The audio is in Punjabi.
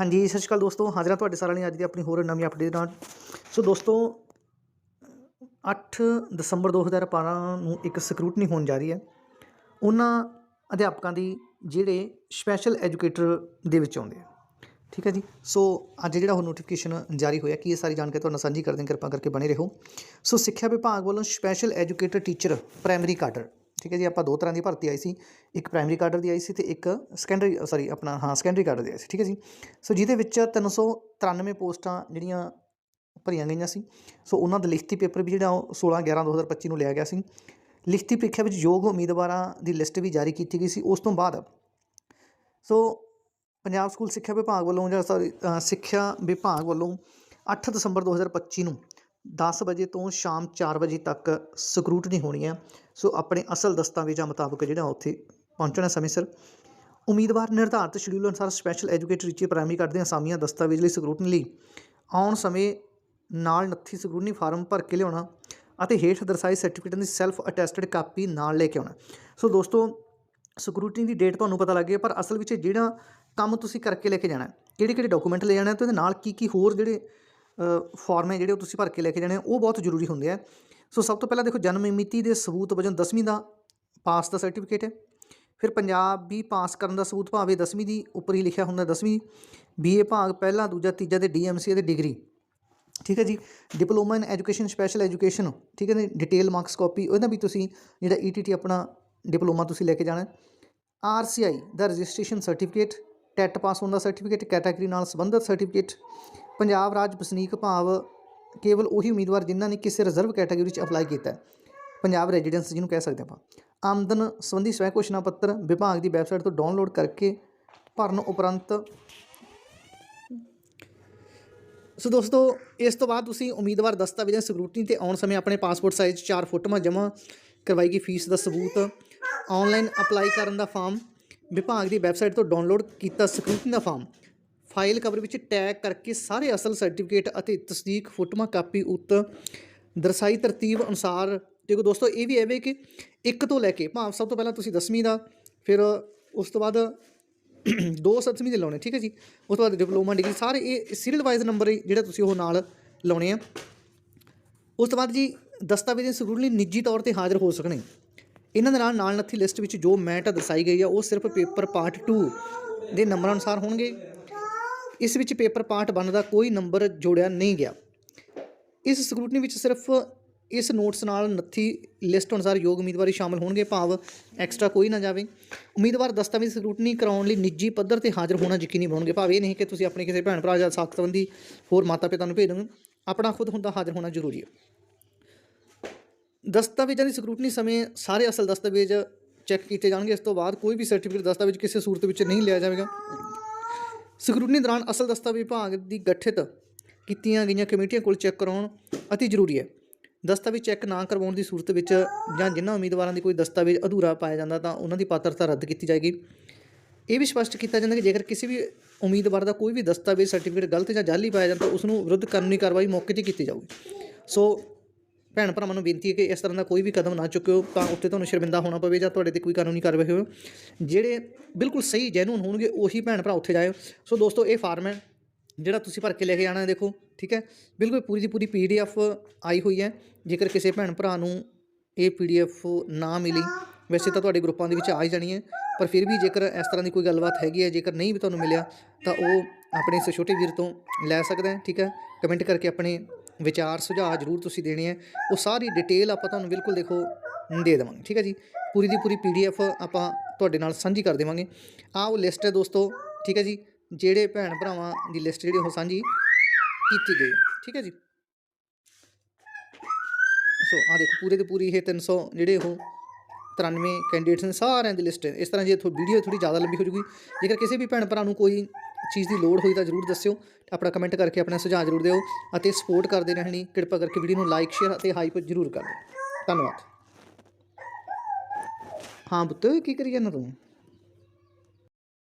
ਹਾਂਜੀ, ਸਤਿ ਸ਼੍ਰੀ ਅਕਾਲ ਦੋਸਤੋ। ਹਾਜ਼ਰ ਹਾਂ ਤੁਹਾਡੇ ਸਾਰਿਆਂ ਲਈ ਅੱਜ ਦੀ ਆਪਣੀ ਹੋਰ ਨਵੀਂ ਅਪਡੇਟ ਨਾਲ। ਸੋ ਦੋਸਤੋ 8 ਦਸੰਬਰ 2012 ਨੂੰ ਇੱਕ ਸਕਰੂਟਨੀ ਹੋਣ ਜਾ ਰਹੀ ਹੈ। ਉਹਨਾਂ ਅਧਿਆਪਕਾਂ ਦੀ ਜਿਹੜੇ ਸਪੈਸ਼ਲ ਐਜੂਕੇਟਰ ਦੇ ਵਿੱਚ ਆਉਂਦੇ ਆ। ਠੀਕ ਹੈ ਜੀ? ਸੋ ਅੱਜ ਜਿਹੜਾ ਉਹ ਨੋਟੀਫਿਕੇਸ਼ਨ ਜਾਰੀ ਹੋਇਆ, ਕਿ ਇਹ ਸਾਰੀ ਜਾਣਕਾਰੀ ਤੁਹਾਡੇ ਨਾਲ ਸਾਂਝੀ ਕਰਦੇ ਹਾਂ, ਕਿਰਪਾ ਕਰਕੇ ਬਣੇ ਰਹੋ। ਸੋ ਸਿੱਖਿਆ ਵਿਭਾਗ ਵੱਲੋਂ special educator teacher primary cadre ਠੀਕ ਹੈ ਜੀ, ਆਪਾਂ ਦੋ ਤਰ੍ਹਾਂ ਦੀ ਭਰਤੀ ਆਈ ਸੀ। ਇੱਕ ਪ੍ਰਾਇਮਰੀ ਕਾਡਰ ਦੀ ਆਈ ਸੀ ਤੇ ਇੱਕ ਸੈਕੰਡਰੀ ਸੌਰੀ ਆਪਣਾ, ਹਾਂ ਸੈਕੰਡਰੀ ਕਾਡਰ ਦੀ ਆਈ ਸੀ, ਠੀਕ ਹੈ ਜੀ। ਸੋ ਜਿਹਦੇ ਵਿੱਚ 393 ਪੋਸਟਾਂ ਜਿਹੜੀਆਂ ਭਰੀਆਂ ਗਈਆਂ ਸੀ। ਸੋ ਉਹਨਾਂ ਦਾ ਲਿਖਤੀ ਪੇਪਰ ਵੀ ਜਿਹੜਾ ਉਹ 16 11 2025 ਨੂੰ ਲਿਆ ਗਿਆ ਸੀ। ਲਿਖਤੀ ਪ੍ਰੀਖਿਆ ਵਿੱਚ ਯੋਗ ਉਮੀਦਵਾਰਾਂ ਦੀ ਲਿਸਟ ਵੀ ਜਾਰੀ ਕੀਤੀ ਗਈ ਸੀ। ਉਸ ਤੋਂ ਬਾਅਦ ਸੋ ਪੰਜਾਬ ਸਕੂਲ ਸਿੱਖਿਆ ਵਿਭਾਗ ਵੱਲੋਂ ਜਾਂ ਸੌਰੀ ਸਿੱਖਿਆ ਵਿਭਾਗ ਵੱਲੋਂ 8 ਦਸੰਬਰ 2025 ਨੂੰ 10 ਵਜੇ ਤੋਂ ਸ਼ਾਮ 4 ਵਜੇ ਤੱਕ ਸਕਰੂਟਨੀ ਹੋਣੀ ਹੈ। ਸੋ ਆਪਣੇ ਅਸਲ ਦਸਤਾਵੇਜ਼ਾਂ ਮੁਤਾਬਕ ਜਿਹੜਾ ਉੱਥੇ ਪਹੁੰਚਣਾ ਸਮੇਂ ਸਿਰ। ਉਮੀਦਵਾਰ ਨਿਰਧਾਰਤ ਸ਼ਡਿਊਲ ਅਨੁਸਾਰ ਸਪੈਸ਼ਲ ਐਜੂਕੇਟਰ ਟੀਚਰ ਪ੍ਰਾਇਮਰੀ ਕਰਦੇ ਅਸਾਮੀਆਂ ਦਸਤਾਵੇਜ਼ ਲਈ ਸਕਰੂਟਨੀ ਲਈ ਆਉਣ ਸਮੇਂ ਨਾਲ ਨੱਥੀ ਸਕਰੂਟਨੀ ਫਾਰਮ ਭਰ ਕੇ ਲਿਆਉਣਾ ਅਤੇ ਹੇਠ ਦਰਸਾਈ ਸਰਟੀਫਿਕੇਟ ਦੀ ਸੈਲਫ ਅਟੈਸਟਡ ਕਾਪੀ ਨਾਲ ਲੈ ਕੇ ਆਉਣਾ। ਸੋ ਦੋਸਤੋ ਸਕਰੂਟਨੀ ਦੀ ਡੇਟ ਤੁਹਾਨੂੰ ਪਤਾ ਲੱਗ ਗਈ ਪਰ ਅਸਲ ਵਿੱਚ ਜਿਹੜਾ ਕੰਮ ਤੁਸੀਂ ਕਰਕੇ ਲੈ ਕੇ ਜਾਣਾ ਕਿਹੜੇ ਕਿਹੜੇ ਡਾਕੂਮੈਂਟ ਲੈ ਜਾਣਾ ਤੇ ਉਹਦੇ ਨਾਲ ਕੀ ਕੀ ਹੋਰ ਜਿਹੜੇ ਫਾਰਮ ਹੈ ਜਿਹੜੇ ਉਹ ਤੁਸੀਂ ਭਰ ਕੇ ਲੈ ਕੇ ਜਾਣੇ, ਉਹ ਬਹੁਤ ਜ਼ਰੂਰੀ ਹੁੰਦੇ ਆ। ਸੋ ਸਭ ਤੋਂ ਪਹਿਲਾਂ ਦੇਖੋ, ਜਨਮ ਮਿਤੀ ਦੇ ਸਬੂਤ ਵਜੋਂ 10ਵੀਂ ਦਾ ਪਾਸ ਦਾ ਸਰਟੀਫਿਕੇਟ ਹੈ। ਫਿਰ ਪੰਜਾਬੀ ਪਾਸ ਕਰਨ ਦਾ ਸਬੂਤ ਭਾਵੇਂ 10ਵੀਂ ਦੀ ਉੱਪਰ ਹੀ ਲਿਖਿਆ ਹੁੰਦਾ 10ਵੀਂ ਬੀਏ ਭਾਗ ਪਹਿਲਾ, ਦੂਜਾ, ਤੀਜਾ ਤੇ ਡੀਐਮਸੀ ਦੇ ਡਿਗਰੀ ਠੀਕ ਹੈ ਜੀ? Diploma in education special education ਠੀਕ ਹੈ ਜੀ? ਡਿਟੇਲ ਮਾਰਕਸ ਕਾਪੀ ਉਹਦਾ ਵੀ ਤੁਸੀਂ ਜਿਹੜਾ ਈਟੀਟੀ ਆਪਣਾ ਡਿਪਲੋਮਾ ਤੁਸੀਂ ਲੈ ਕੇ ਜਾਣਾ ਆਰਸੀਆਈ ਦਾ ਰਜਿਸਟ੍ਰੇਸ਼ਨ ਸਰਟੀਫਿਕੇਟ ਟੈਟ ਪਾਸ ਹੋਣ ਦਾ ਸਰਟੀਫਿਕੇਟ ਕੈਟਾਗਰੀ ਨਾਲ ਸੰਬੰਧਿਤ ਸਰਟੀਫਿਕੇਟ ਪੰਜਾਬ ਰਾਜ ਵਸਨੀਕ ਭਾਵ ਕੇਵਲ ਉਹੀ ਉਮੀਦਵਾਰ ਜਿਨ੍ਹਾਂ ਨੇ ਕਿਸੇ ਰਿਜ਼ਰਵ ਕੈਟਾਗਰੀ ਵਿੱਚ ਅਪਲਾਈ ਕੀਤਾ ਹੈ। ਪੰਜਾਬ ਰੈਜ਼ੀਡੈਂਸ ਜਿਹਨੂੰ ਕਹਿ ਸਕਦੇ ਆਪਾਂ। ਆਮਦਨ ਸੰਬੰਧੀ ਸਵੈ ਘੋਸ਼ਣਾ ਪੱਤਰ ਵਿਭਾਗ ਦੀ ਵੈਬਸਾਈਟ ਤੋਂ ਡਾਊਨਲੋਡ ਕਰਕੇ ਭਰਨ ਉਪਰੰਤ ਸੋ ਦੋਸਤੋ, ਇਸ ਤੋਂ ਬਾਅਦ ਤੁਸੀਂ ਉਮੀਦਵਾਰ ਦਸਤਾਵੇਜ਼ਾਂ ਸਕਰੂਟਨੀ ਤੇ ਆਉਣ ਸਮੇਂ ਆਪਣੇ ਪਾਸਪੋਰਟ ਸਾਈਜ਼ 4 ਫੋਟੋਆਂ ਜਮ੍ਹਾਂ ਕਰਵਾਈ ਗਈ ਫੀਸ ਦਾ ਸਬੂਤ ਆਨਲਾਈਨ ਅਪਲਾਈ ਕਰਨ ਦਾ ਫਾਰਮ ਵਿਭਾਗ ਦੀ ਵੈਬਸਾਈਟ ਤੋਂ ਡਾਊਨਲੋਡ ਕੀਤਾ ਸਕਰੂਟਨੀ ਦਾ ਫਾਰਮ ਫਾਈਲ ਕਵਰ ਵਿੱਚ ਟੈਗ ਕਰਕੇ ਸਾਰੇ ਅਸਲ ਸਰਟੀਫਿਕੇਟ ਅਤੇ ਤਸਦੀਕ ਫੋਟੋਆਂ ਕਾਪੀ ਉੱਤ ਦਰਸਾਈ ਤਰਤੀਬ ਅਨੁਸਾਰ ਦੇਖੋ ਦੋਸਤੋ, ਇਹ ਵੀ ਹੈ ਕਿ ਇੱਕ ਤੋਂ ਲੈ ਕੇ, ਭਾਵ ਸਭ ਤੋਂ ਪਹਿਲਾਂ ਤੁਸੀਂ 10ਵੀਂ ਦਾ, ਫਿਰ ਉਸ ਤੋਂ ਬਾਅਦ ਦੋ ਸੱਤਵੀਂ ਦੇ ਲਾਉਣੇ, ਠੀਕ ਹੈ ਜੀ? ਉਸ ਤੋਂ ਬਾਅਦ ਡਿਪਲੋਮਾ, ਡਿਗਰੀ, ਸਾਰੇ ਇਹ ਸੀਰੀਅਲ ਵਾਈਜ਼ ਨੰਬਰ ਜਿਹੜਾ ਤੁਸੀਂ ਉਹ ਨਾਲ ਲਾਉਣੇ ਆ। ਉਸ ਤੋਂ ਬਾਅਦ ਜੀ, ਦਸਤਾਵੇਜ਼ ਸਕੂਲ ਲਈ ਨਿੱਜੀ ਤੌਰ ਤੇ ਹਾਜ਼ਰ ਹੋ ਸਕਣੇ। ਇਹਨਾਂ ਦੇ ਨਾਲ ਨਾਲ ਨੱਥੀ ਲਿਸਟ ਵਿੱਚ ਜੋ ਮੈਟ ਦਰਸਾਈ ਗਈ ਆ, ਉਹ ਸਿਰਫ ਪੇਪਰ ਪਾਰਟ 2 ਦੇ ਨੰਬਰ ਅਨੁਸਾਰ ਹੋਣਗੇ। ਇਸ ਵਿੱਚ ਪੇਪਰ ਪਾਰਟ 1 ਦਾ ਕੋਈ ਨੰਬਰ ਜੋੜਿਆ ਨਹੀਂ ਗਿਆ। ਇਸ ਸਕਰੂਟਨੀ ਵਿੱਚ ਸਿਰਫ ਇਸ ਨੋਟਸ ਨਾਲ ਨੱਥੀ ਲਿਸਟ ਅਨੁਸਾਰ ਯੋਗ ਉਮੀਦਵਾਰੀ ਸ਼ਾਮਲ ਹੋਣਗੇ। ਭਾਵ ਐਕਸਟਰਾ ਕੋਈ ਨਾ ਜਾਵੇ। ਉਮੀਦਵਾਰ ਦਸਤਾਵੇਜ਼ ਸਕਰੂਟਨੀ ਕਰਾਉਣ ਲਈ ਨਿੱਜੀ ਪੱਧਰ ਤੇ ਹਾਜ਼ਰ ਹੋਣਾ ਯਕੀਨੀ ਬਣਾਉਣਗੇ। ਭਾਵ ਇਹ ਨਹੀਂ ਕਿ ਤੁਸੀਂ ਆਪਣੇ ਕਿਸੇ ਭੈਣ ਭਰਾ ਜਾਂ ਸਾਖ ਸੰਬੰਧੀ ਹੋਰ ਮਾਤਾ ਪਿਤਾ ਨੂੰ ਭੇਜ ਦੋਗੇ ਆਪਣਾ ਖੁਦ ਹੁੰਦਾ ਹਾਜ਼ਰ ਹੋਣਾ ਜ਼ਰੂਰੀ ਹੈ। ਦਸਤਾਵੇਜ਼ਾਂ ਦੀ ਸਕਰੂਟਨੀ ਸਮੇਂ ਸਾਰੇ ਅਸਲ ਦਸਤਾਵੇਜ਼ ਚੈੱਕ ਕੀਤੇ ਜਾਣਗੇ। ਇਸ ਤੋਂ ਬਾਅਦ ਕੋਈ ਵੀ ਸਰਟੀਫਿਕੇਟ ਦਸਤਾਵੇਜ਼ ਕਿਸੇ ਸੂਰਤ ਵਿੱਚ ਨਹੀਂ ਲਿਆ ਜਾਵੇਗਾ। ਸਕਰੂਟਨੀ ਦੌਰਾਨ ਅਸਲ ਦਸਤਾਵੇਜ਼ ਵਿਭਾਗ ਦੀ ਗਠਿਤ ਕੀਤੀਆਂ ਗਈਆਂ ਕਮੇਟੀਆਂ ਕੋਲ ਚੈੱਕ ਕਰਾਉਣ ਅਤੀ ਜ਼ਰੂਰੀ ਹੈ। ਦਸਤਾਵੇਜ਼ ਚੈੱਕ ਨਾ ਕਰਵਾਉਣ ਦੀ ਸੂਰਤ ਵਿੱਚ ਜਾਂ ਜਿਨ੍ਹਾਂ ਉਮੀਦਵਾਰਾਂ ਦੀ ਕੋਈ ਦਸਤਾਵੇਜ਼ ਅਧੂਰਾ ਪਾਇਆ ਜਾਂਦਾ ਤਾਂ ਉਹਨਾਂ ਦੀ ਪਾਤਰਤਾ ਰੱਦ ਕੀਤੀ ਜਾਏਗੀ। ਇਹ ਵੀ ਸਪਸ਼ਟ ਕੀਤਾ ਜਾਂਦਾ ਕਿ ਜੇਕਰ ਕਿਸੇ ਵੀ ਉਮੀਦਵਾਰ ਦਾ ਕੋਈ ਵੀ ਦਸਤਾਵੇਜ਼, ਸਰਟੀਫਿਕੇਟ ਗਲਤ ਜਾਂ ਜਾਅਲੀ ਪਾਇਆ ਜਾਂਦਾ ਤਾਂ ਉਸ ਨੂੰ ਵਿਰੁੱਧ ਕਾਨੂੰਨੀ ਕਾਰਵਾਈ ਮੌਕੇ 'ਤੇ ਕੀਤੀ ਜਾਊਗੀ। ਸੋ ਭੈਣ ਭਰਾਵਾਂ ਨੂੰ ਬੇਨਤੀ ਹੈ ਕਿ ਇਸ ਤਰ੍ਹਾਂ ਦਾ ਕੋਈ ਵੀ ਕਦਮ ਨਾ ਚੁੱਕਿਓ, ਤਾਂ ਉੱਤੇ ਤੁਹਾਨੂੰ ਸ਼ਰਮਿੰਦਾ ਹੋਣਾ ਪਵੇ ਜਾਂ ਤੁਹਾਡੇ ਤੇ ਕੋਈ ਕਾਨੂੰਨੀ ਕਾਰਵਾਈ ਹੋਵੇ। ਜਿਹੜੇ ਬਿਲਕੁਲ ਸਹੀ ਜੈਨੂਨ ਹੋਣਗੇ, ਉਹੀ ਭੈਣ ਭਰਾ ਉੱਥੇ ਜਾਇਓ। ਸੋ ਦੋਸਤੋ, ਇਹ ਫਾਰਮ ਹੈ, ਜਿਹੜਾ ਤੁਸੀਂ ਭਰ ਕੇ ਲੈ ਕੇ ਜਾਣਾ ਹੈ, ਦੇਖੋ, ਠੀਕ ਹੈ? ਬਿਲਕੁਲ ਪੂਰੀ ਦੀ ਪੂਰੀ ਪੀਡੀਐਫ ਆਈ ਹੋਈ ਹੈ। ਜੇਕਰ ਕਿਸੇ ਭੈਣ ਭਰਾ ਨੂੰ ਇਹ ਪੀਡੀਐਫ ਨਾ ਮਿਲੀ, ਵੈਸੇ ਤਾਂ ਤੁਹਾਡੇ ਗਰੁੱਪਾਂ ਦੇ ਵਿੱਚ ਆ ਹੀ ਜਾਣੀ ਹੈ। ਪਰ ਫਿਰ ਵੀ ਜੇਕਰ ਇਸ ਤਰ੍ਹਾਂ ਦੀ ਕੋਈ ਗੱਲਬਾਤ ਹੈਗੀ ਹੈ, ਜੇਕਰ ਨਹੀਂ ਵੀ ਤੁਹਾਨੂੰ ਮਿਲਿਆ, ਤਾਂ ਉਹ ਆਪਣੇ ਇਸ ਛੋਟੇ ਵੀਰ ਤੋਂ ਲੈ ਸਕਦਾ ਹੈ, ਠੀਕ ਹੈ? ਕਮੈਂਟ ਕਰਕੇ ਆਪਣੇ ਵਿਚਾਰ, ਸੁਝਾਅ ਜ਼ਰੂਰ ਤੁਸੀਂ ਦੇਣੇ ਹੈ ਉਹ ਸਾਰੀ ਡਿਟੇਲ ਆਪਾਂ ਤੁਹਾਨੂੰ ਬਿਲਕੁਲ ਦੇਖੋ, ਦੇ ਦੇਵਾਂਗੇ, ਠੀਕ ਹੈ ਜੀ? ਪੂਰੀ ਦੀ ਪੂਰੀ ਪੀਡੀਐਫ ਆਪਾਂ ਤੁਹਾਡੇ ਨਾਲ ਸਾਂਝੀ ਕਰ ਦੇਵਾਂਗੇ। ਆਹ ਉਹ ਲਿਸਟ ਹੈ ਦੋਸਤੋ, ਠੀਕ ਹੈ ਜੀ? ਜਿਹੜੇ ਭੈਣ ਭਰਾਵਾਂ ਦੀ ਲਿਸਟ ਜਿਹੜੀ ਉਹ ਸਾਂਝੀ ਕੀਤੀ ਗਈ ਹੈ, ਠੀਕ ਹੈ ਜੀ? ਸੋ ਆ ਦੇਖੋ, ਪੂਰੇ ਦੇ ਪੂਰੀ ਇਹ 300 ਜਿਹੜੇ ਉਹ 93 ਕੈਂਡੀਡੇਟਸ ਨੇ, ਸਾਰਿਆਂ ਦੀ ਲਿਸਟ ਇਸ ਤਰ੍ਹਾਂ ਜੇ ਤੁਹਾਡੀ ਵੀਡੀਓ ਥੋੜੀ ਜ਼ਿਆਦਾ ਲੰਬੀ ਹੋ ਜੂਗੀ। ਜੇਕਰ ਕਿਸੇ ਵੀ ਭੈਣ ਭਰਾ ਨੂੰ ਕੋਈ ਚੀਜ਼ ਦੀ ਲੋੜ ਹੋਈ ਤਾਂ ਜ਼ਰੂਰ ਦੱਸਿਓ। ਆਪਣਾ ਕਮੈਂਟ ਕਰਕੇ ਆਪਣਾ ਸੁਝਾਅ ਜ਼ਰੂਰ ਦਿਓ ਅਤੇ ਸਪੋਰਟ ਕਰਦੇ ਰਹਿਣੀ। ਕਿਰਪਾ ਕਰਕੇ ਵੀਡੀਓ ਨੂੰ ਲਾਈਕ ਸ਼ੇਅਰ ਅਤੇ ਹਾਈਪ ਜ਼ਰੂਰ ਕਰ ਦਿਓ। ਧੰਨਵਾਦ। ਹਾਂ ਪੁੱਤ, ਕੀ ਕਰੀ ਜਾਂਦਾ ਤੂੰ?